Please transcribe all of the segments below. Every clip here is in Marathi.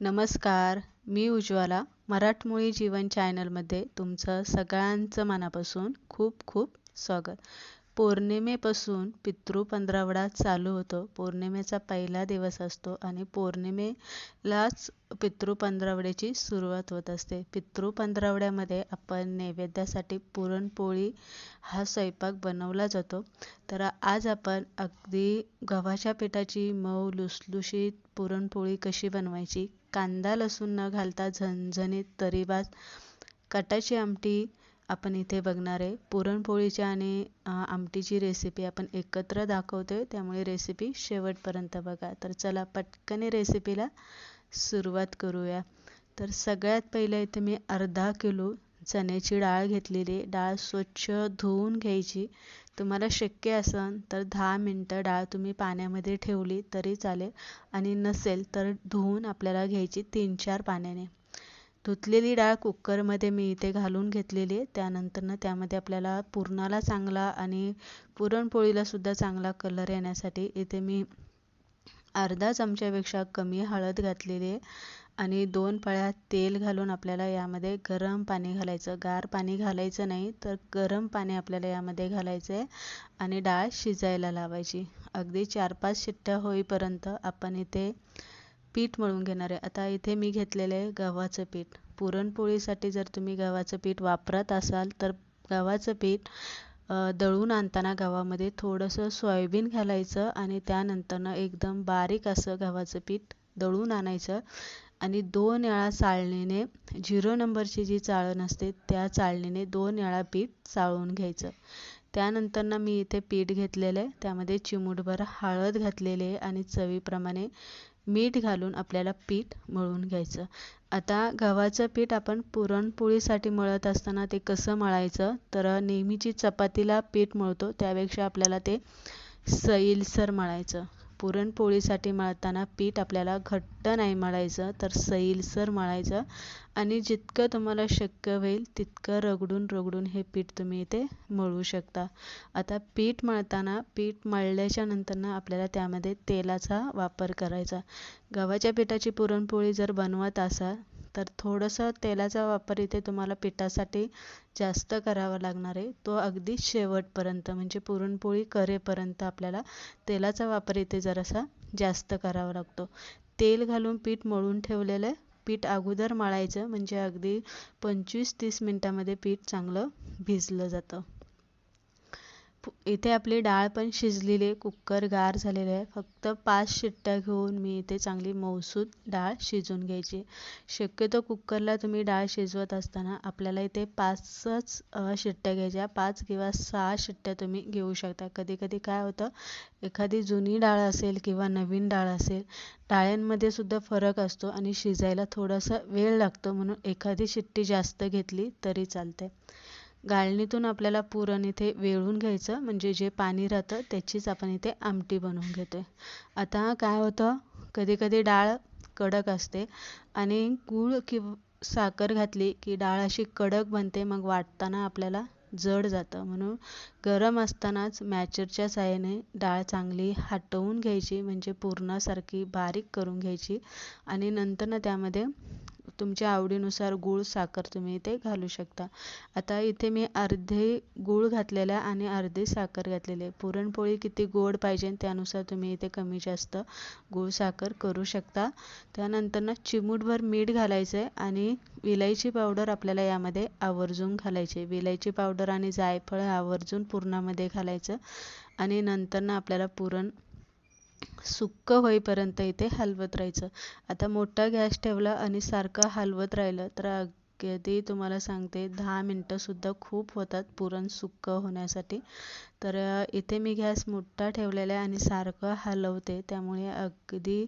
नमस्कार मी उज्ज्वला मराठमोळी जीवन चॅनलमध्ये तुमचं सगळ्यांचं मनापासून खूप खूप स्वागत. पौर्णिमेपासून पितृ पंधरावडा चालू होतो. पौर्णिमेचा पहिला दिवस असतो आणि पौर्णिमेलाच पितृ पंधरावड्याची सुरुवात होत असते. पितृ पंधरावड्यामध्ये आपण नैवेद्यासाठी पुरणपोळी हा स्वयंपाक बनवला जातो. तर आज आपण अगदी गव्हाच्या पिठाची मऊ लुसलुशीत पुरणपोळी कशी बनवायची कांदा लसूण न घालता झणझणीत तरीबाज कटाची आमटी आपण इथे बघणार आहे. पुरणपोळीची आणि आमटीची रेसिपी आपण एकत्र दाखवतो आहे त्यामुळे रेसिपी शेवटपर्यंत बघा. तर चला पटकन रेसिपीला सुरुवात करूया. तर सगळ्यात पहिलं इथे मी अर्धा किलो चण्याची डाळ घेतलेली डाळ स्वच्छ धुवून घ्यायची. तुम्हाला शक्य असेल तर दहा मिनटं डाळ तुम्ही पाण्यामध्ये ठेवली तरी चालेल. आणि नसेल तर धुवून आपल्याला घ्यायची तीन चार पाण्याने. धुतलेली डाळ कुकरमध्ये मी इथे घालून घेतलेली आहे. त्यानंतरनं त्यामध्ये आपल्याला पुरणाला चांगला आणि पुरणपोळीलासुद्धा चांगला कलर येण्यासाठी इथे मी अर्धा चमच्यापेक्षा कमी हळद घातलेली आहे आणि दोन पळ्या तेल घालून आपल्याला यामध्ये गरम पाणी घालायचं. गार पाणी घालायचं नाही तर गरम पाणी आपल्याला यामध्ये घालायचं आहे आणि डाळ शिजायला लावायची. अगदी चार पाच शिट्ट्या होईपर्यंत आपण इथे पीठ मळून घेणार आहे. आता इथे मी घेतलेलं आहे गव्हाचं पीठ. पुरणपोळीसाठी जर तुम्ही गव्हाचं पीठ वापरत असाल तर गव्हाचं पीठ दळून आणताना गव्हामध्ये थोडंसं सोयाबीन घालायचं आणि त्यानंतरनं एकदम बारीक असं गव्हाचं पीठ दळून आणायचं आणि दोन वेळा चाळणीने झिरो नंबरची जी चाळण असते त्या चाळणीने दोन वेळा पीठ चाळून घ्यायचं. त्यानंतरनं मी इथे पीठ घेतलेलं आहे. त्यामध्ये चिमूटभर हळद घातलेली आहे आणि चवीप्रमाणे मीठ घालून आपल्याला पीठ मळून घ्यायचं. आता गव्हाचं पीठ आपण पुरणपोळीसाठी मळत असताना ते कसं मळायचं? तर नेहमीची चपातीला पीठ मळतो. त्यापेक्षा आपल्याला ते सैलसर मळायचं. पुरणपोळीसाठी मळताना पीठ आपल्याला घट्ट नाही मळायचं तर सैलसर मळायचं. आणि जितकं तुम्हाला शक्य होईल तितकं रगडून रगडून हे पीठ तुम्ही इथे मळू शकता. आता पीठ मळताना पीठ मळल्याच्या नंतरनं आपल्याला त्यामध्ये तेलाचा वापर करायचा. गव्हाच्या पिठाची पुरणपोळी जर बनवत असाल तर थोडंसं तेलाचा वापर इथे तुम्हाला पिठासाठी जास्त करावा लागणार आहे. तो अगदी शेवटपर्यंत म्हणजे पुरणपोळी करेपर्यंत आपल्याला तेलाचा वापर इथे जरासा जास्त करावा लागतो. तेल घालून पीठ मळून ठेवलेलं आहे पीठ अगोदर मळायचं म्हणजे अगदी पंचवीस तीस मिनटामध्ये पीठ चांगलं भिजलं जातं. इथे आपली डाळ पण शिजलेली आहे कुकर गार झालेलं आहे. फक्त पाच शिट्ट्या घेऊन मी इथे चांगली मऊसूद डाळ शिजवून घ्यायची शक्यतो कुकरला तुम्ही डाळ शिजवत असताना आपल्याला इथे पाचच शिट्ट्या घ्यायच्या. पाच किंवा सहा शिट्ट्या तुम्ही घेऊ शकता. कधी कधी काय होतं एखादी जुनी डाळ असेल किंवा नवीन डाळ असेल डाळ्यांमध्ये सुद्धा फरक असतो आणि शिजायला थोडासा वेळ लागतो म्हणून एखादी शिट्टी जास्त घेतली तरी चालते गाळणीतून आपल्याला पुरण इथे वेळून घ्यायचं. म्हणजे जे पाणी राहतं त्याचीच आपण इथे आमटी बनवून घेतो आता काय होतं? कधी कधी डाळ कडक असते. आणि गूळ किंवा साखर घातली की डाळ अशी कडक बनते मग वाटताना आपल्याला जड जातं. म्हणून गरम असतानाच मॅचरच्या साह्याने डाळ चांगली हटवून घ्यायची. म्हणजे पुरणासारखी बारीक करून घ्यायची. आणि नंतर त्यामध्ये तुमच्या आवडीनुसार गूळ साखर तुम्ही इथे घालू शकता. आता इथे मी अर्धे गूळ घातलेला आणि अर्धी साखर घातलेली आहे. पुरणपोळी किती गोड पाहिजे त्यानुसार तुम्ही इथे कमी जास्त गूळ साखर करू शकता. त्यानंतर ना चिमूटभर मीठ घालायचं आहे आणि विलायची पावडर आपल्याला यामध्ये आवर्जून घालायची विलायची पावडर आणि जायफळ आवर्जून पुरणामध्ये घालायचं. आणि नंतर ना आपल्याला पुरण सुक्क होईपर्यंत इथे हलवत राहायचं. आता मोठा गॅस ठेवला आणि सारखं हलवत राहिलं तर अगदी तुम्हाला सांगते दहा मिनटंसुद्धा खूप होतात पुरण सुक्क होण्यासाठी. तर इथे मी गॅस मोठा ठेवलेला आहे आणि सारखं हलवते. त्यामुळे अगदी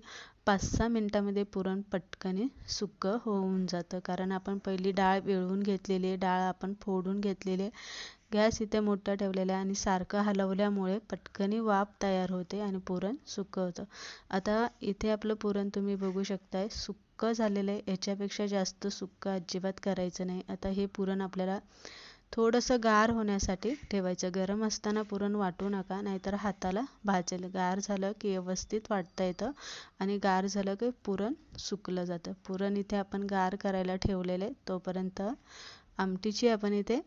पाच सहा मिनटामध्ये पुरण पटकन सुक्क होऊन जातं. कारण आपण पहिली डाळ वेळवून घेतलेली आहे डाळ आपण फोडून घेतलेली आहे. गॅस इथे मोठा ठेवलेला आहे आणि सारखं हलवल्यामुळे पटकन वाफ तयार होते आणि पुरण सुकं होतं आता इथे आपलं पुरण तुम्ही बघू शकताय. सुक्कं झालेलं आहे. याच्यापेक्षा जास्त सुक्कं अजिबात करायचं नाही. आता हे पुरण आपल्याला थोडंसं गार होण्यासाठी ठेवायचं. गरम असताना पुरण वाटू नका नाहीतर हाताला भाजेल. गार झालं की व्यवस्थित वाटता येतं आणि गार झालं की पुरण सुकलं जातं. पुरण इथे आपण गार करायला ठेवलेले तोपर्यंत आमटीची आपण इथे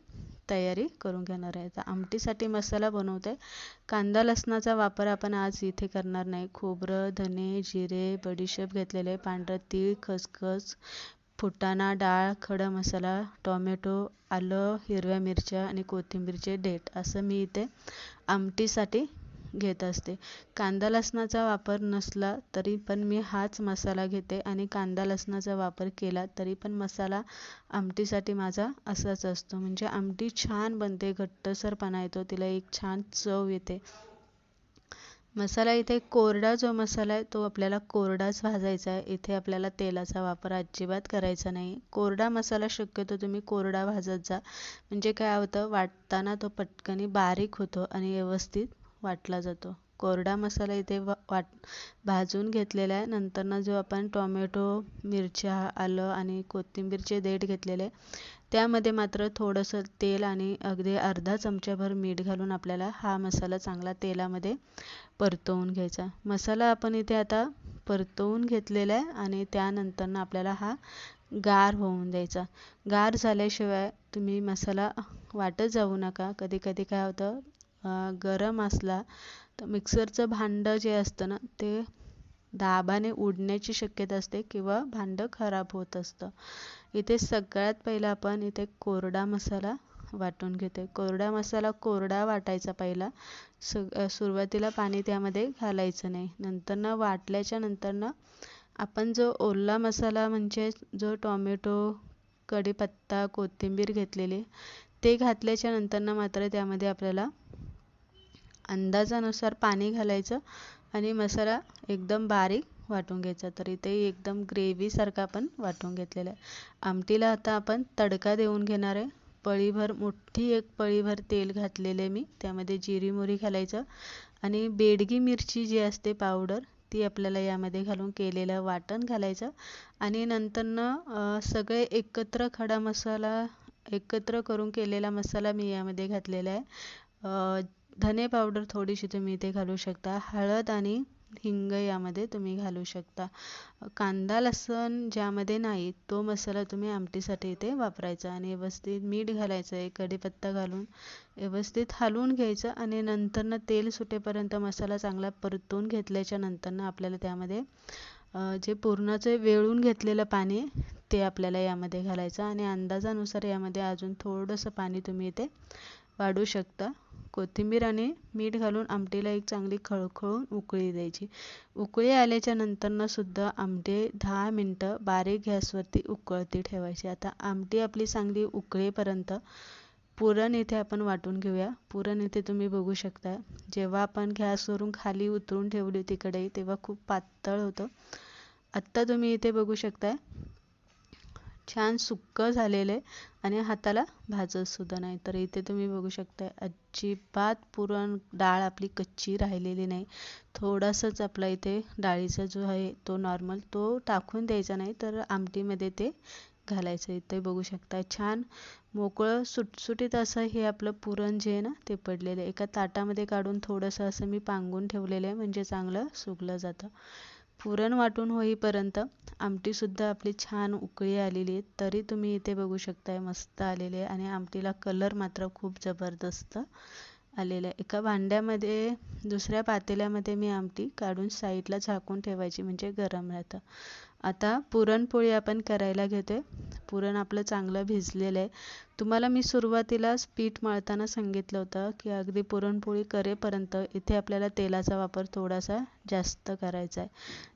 तयारी करून घेणार आहे. तर आमटीसाठी मसाला बनवते कांदा लसणाचा वापर आपण आज इथे करणार नाही. खोबरं धने जिरे बडीशेप घेतलेले पांढरं तीळ खसखस फुटाणा डाळ खडा मसाला टोमॅटो आलं हिरव्या मिरच्या आणि कोथिंबीरचे डेट असं मी इथे आमटीसाठी घेत असते. कांदा लसणाचा वापर नसला तरी पण मी हाच मसाला घेते आणि कांदा लसणाचा वापर केला तरी पण मसाला आमटीसाठी माझा असाच असतो. म्हणजे आमटी छान बनते घट्टसरपणा येतो तिला एक छान चव येते. मसाला इथे कोरडा जो मसाला आहे तो आपल्याला कोरडाच भाजायचा आहे. इथे आपल्याला तेलाचा वापर अजिबात करायचा नाही. कोरडा मसाला शक्यतो तुम्ही कोरडा भाजत जा. म्हणजे काय होतं वाटताना तो पटकनी बारीक होतो आणि व्यवस्थित वाटला जातो. कोरडा मसाला इथे वाट भाजून घेतलेला आहे. नंतरनं जो आपण टोमॅटो मिरच्या आलं आणि कोथिंबीरचे देठ घेतलेले त्यामध्ये मात्र थोडंसं तेल आणि अगदी अर्धा चमच्याभर मीठ घालून आपल्याला हा मसाला चांगला तेलामध्ये परतवून घ्यायचा. मसाला आपण इथे आता परतवून घेतलेला आहे आणि त्यानंतरनं आपल्याला हा गार होऊन द्यायचा. गार झाल्याशिवाय तुम्ही मसाला वाटत जाऊ नका. कधी कधी काय होतं गरम असला तर मिक्सरचं भांडं जे असतं ना ते दाबाने उडण्याची शक्यता असते किंवा भांडं खराब होत असतं. इथे सगळ्यात पहिला आपण इथे कोरडा मसाला वाटून घेते कोरडा मसाला कोरडा वाटायचा पहिला. सग सुरुवातीला पाणी त्यामध्ये घालायचं नाही. नंतर ना वाटल्याच्या नंतरनं आपण जो ओला मसाला म्हणजे जो टॉमॅटो कढीपत्ता कोथिंबीर घेतलेली ते घातल्याच्या नंतरनं मात्र त्यामध्ये आपल्याला अंदाजानुसार पाणी घालायचं आणि मसाला एकदम बारीक वाटून घ्यायचा. तर इथे एकदम ग्रेव्हीसारखा आपण वाटून घेतलेला आहे. आमटीला आता आपण तडका देऊन घेणार आहे. पळीभर मोठी एक पळीभर तेल घातलेले मी. त्यामध्ये जिरी मोरी घालायचं आणि बेडगी मिरची जी असते पावडर ती आपल्याला यामध्ये घालून केलेलं वाटण घालायचं. आणि नंतरनं सगळे एकत्र खडा मसाला एकत्र करून केलेला मसाला मी यामध्ये घातलेला आहे. धने पावडर थोडीशी तुम्ही इथे घालू शकता. हळद आणि हिंग यामध्ये तुम्ही घालू शकता. कांदा लसण ज्यामध्ये नाही तो मसाला तुम्ही आमटीसाठी इथे वापरायचा आणि व्यवस्थित मीठ घालायचं आहे कढीपत्ता घालून व्यवस्थित हलवून घ्यायचं आणि नंतरनं तेल सुटेपर्यंत मसाला चांगला परतून घेतल्याच्या नंतरनं आपल्याला त्यामध्ये जे पुरणाचे वेळून घेतलेलं पाणी ते आपल्याला यामध्ये घालायचं आणि अंदाजानुसार यामध्ये अजून थोडंसं पाणी तुम्ही इथे वाढू शकता. कोथिंबीर आणि मीठ घालून आमटीला एक चांगली खळखळून उकळी द्यायची. उकळी आल्याच्या नंतरनं सुद्धा आमटी दहा मिनटं बारीक गॅसवरती उकळती ठेवायची. आता आमटी आपली चांगली उकळेपर्यंत पुरण इथे आपण वाटून घेऊया. पुरण इथे तुम्ही बघू शकता. जेव्हा आपण गॅसवरून खाली उतरून ठेवली होती कढई तेव्हा खूप पातळ होतं. आत्ता तुम्ही इथे बघू शकता. छान सुक्क झालेलं आहे आणि हाताला भाजत सुद्धा नाही. तर इथे तुम्ही बघू शकता अजिबात पुरण डाळ आपली कच्ची राहिलेली नाही. थोडासाच आपला इथे डाळीचा जो आहे तो नॉर्मल तो टाकून द्यायचा नाही तर आमटीमध्ये ते घालायचं. इथे बघू शकता छान मोकळं सुटसुटीत असं हे आपलं पुरण जे आहे ना ते पडलेलं आहे. एका ताटामध्ये काढून थोडंसं असं मी पांगून ठेवलेलं आहे म्हणजे चांगलं सुकलं जातं. पुरण वाटून होईपर्यंत आमटीसुद्धा आपली छान उकळी आलेली आहे. तरी तुम्ही इथे बघू शकताय मस्त आलेले आहे. आणि आमटीला कलर मात्र खूप जबरदस्त आलेला आहे. एका भांड्यामध्ये दुसऱ्या पातेल्यामध्ये मी आमटी काढून साईडला झाकून ठेवायची म्हणजे गरम राहतं. आता पुरणपोळी आपण करायला घेते पुरण आपलं चांगलं भिजलेलं आहे. तुम्हाला मी सुरुवातीलाच पीठ मळताना सांगितलं होतं की अगदी पुरणपोळी करेपर्यंत इथे आपल्याला तेलाचा वापर थोडासा जास्त करायचा आहे.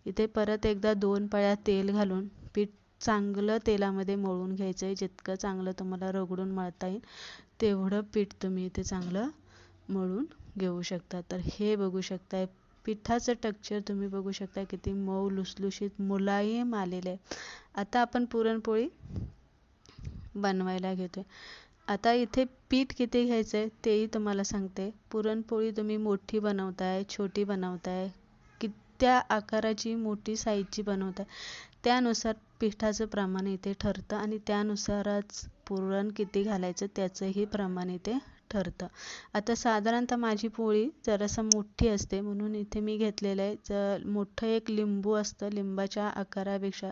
इथे परत एकदा दोन पळ्या तेल घालून पीठ चांगलं तेलामध्ये मळून घ्यायचं आहे. जितकं चांगलं तुम्हाला रगडून मळता येईल तेवढं पीठ तुम्ही इथे चांगलं मळून घेऊ शकता. तर हे बघू शकताय पिठाचं टेक्स्चर तुम्ही बघू शकता किती मऊ लुसलुशीत मुलायम आलेलं आहे. आता आपण पुरणपोळी बनवायला घेतोय. आता इथे पीठ किती घ्यायचं आहे तेही तुम्हाला सांगते. पुरणपोळी तुम्ही मोठी बनवताय छोटी बनवताय कित्या आकाराची मोठी साईजची बनवताय त्यानुसार पिठाचं प्रमाण इथे ठरतं आणि त्यानुसारच पुरण किती घालायचं त्याचंही प्रमाण इथे ठरतं. आता साधारणतः माझी पोळी जरासं मोठी असते म्हणून इथे मी घेतलेलं आहे. ज मोठं एक लिंबू असतं लिंबाच्या आकारापेक्षा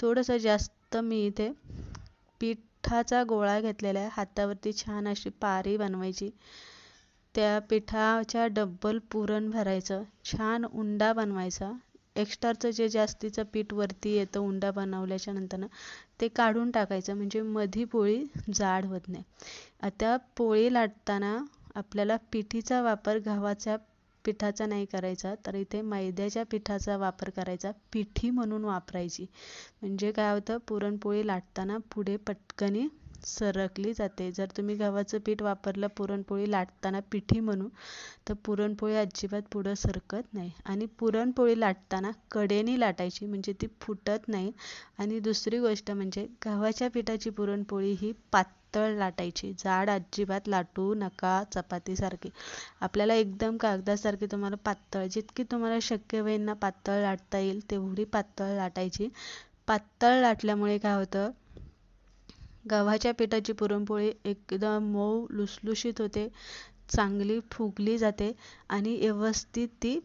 थोडंसं जास्त मी इथे पिठाचा गोळा घेतलेला आहे. हातावरती छान अशी पारी बनवायची. त्या पिठाच्या डब्बल पुरण भरायचं. छान उंडा बनवायचा. एक्स्ट्राचं जे जास्तीचं पीठ वरती येतं उंडा बनवल्याच्या नंतरनं ते काढून टाकायचं. म्हणजे मधी पोळी जाड होत नाही. आता पोळी लाटताना आपल्याला पिठीचा वापर गव्हाच्या पिठाचा नाही करायचा तर इथे मैद्याच्या पिठाचा वापर करायचा. पिठी म्हणून वापरायची. म्हणजे काय होतं? पुरणपोळी लाटताना पुढे पटकनी सरकली जाते. जर तुम्ही गव्हाचं पीठ वापरलं पुरणपोळी लाटताना पिठी म्हणून तर पुरणपोळी अजिबात पुढं सरकत नाही. आणि पुरणपोळी लाटताना कडेने लाटायची म्हणजे ती फुटत नाही. आणि दुसरी गोष्ट म्हणजे गव्हाच्या पिठाची पुरणपोळी ही पातळ लाटायची. जाड अजिबात लाटू नका चपातीसारखी. आपल्याला एकदम कागदासारखी तुम्हाला पातळ जितकी तुम्हाला शक्य होईल ना पातळ लाटता येईल तेवढी पातळ लाटायची. पातळ लाटल्यामुळे काय होतं? गव्हाच्या पिठाची पुरणपोळी एकदम मऊ लुसलुशीत होते चांगली फुगली जाते आणि व्यवस्थित ती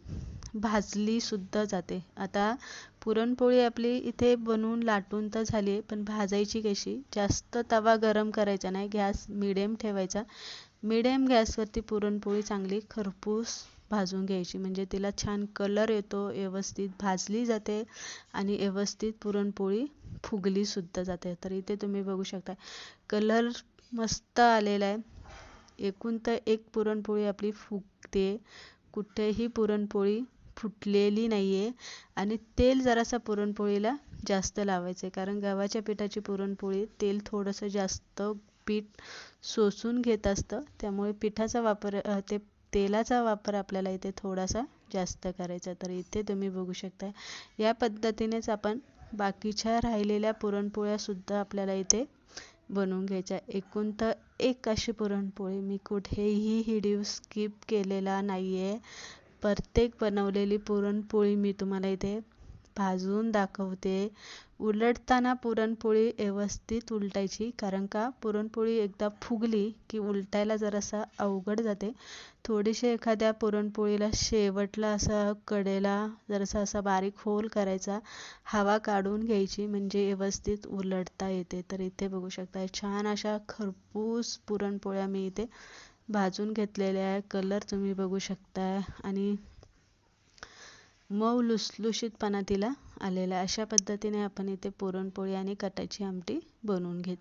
भाजलीसुद्धा जाते. आता पुरणपोळी आपली इथे बनवून लाटून तर झाली आहे पण भाजायची कशी? जास्त तवा गरम करायचा नाही गॅस मिडियम ठेवायचा. मिडियम गॅसवरती पुरणपोळी चांगली खरपूस भाजून घ्यायची म्हणजे तिला छान कलर येतो व्यवस्थित भाजली जाते आणि व्यवस्थित पुरणपोळी फुगली सुद्धा जाते. तर इथे तुम्ही बघू शकता कलर मस्त आलेला आहे. एकूण तर एक पुरणपोळी आपली फुगते. कुठेही पुरणपोळी फुटलेली नाही आहे आणि तेल जरासा पुरणपोळीला जास्त लावायचं आहे कारण गव्हाच्या पिठाची पुरणपोळी तेल थोडंसं जास्त पीठ सोसून घेत असतं. त्यामुळे पिठाचा वापर ते तेलाचा वापर आपल्याला इथे थोडासा जास्त करायचा तर इथे तुम्ही बघू शकता या पद्धतीनेच आपण बाकीच्या राहिलेल्या पुरणपोळ्यासुद्धा आपल्याला इथे बनवून घ्यायच्या. एकूण तर एक अशी पुरणपोळी. मी कुठेही हिडीव स्किप केलेला नाही आहे प्रत्येक बनवलेली पुरणपोळी मी तुम्हाला इथे भाजून दाखवते. उलटताना पुरणपोळी व्यवस्थित उलटायची कारण का? पुरणपोळी एकदा फुगली की उलटायला जरासा अवघड जाते. थोडीशी एखाद्या पुरणपोळीला शेवटला असं कडेला जरासा असा बारीक होल करायचा. हवा काढून घ्यायची म्हणजे व्यवस्थित उलटता येते. तर इथे बघू शकता छान अशा खरपूस पुरणपोळ्या मी इथे भाजून घेतलेल्या आहे कलर तुम्ही बघू शकताय. आणि मऊ लुसलुशीतपणा तिला आलेला. आहे अशा पद्धतीने आपण इथे पुरणपोळी आणि कटाची आमटी बनवून घेतली.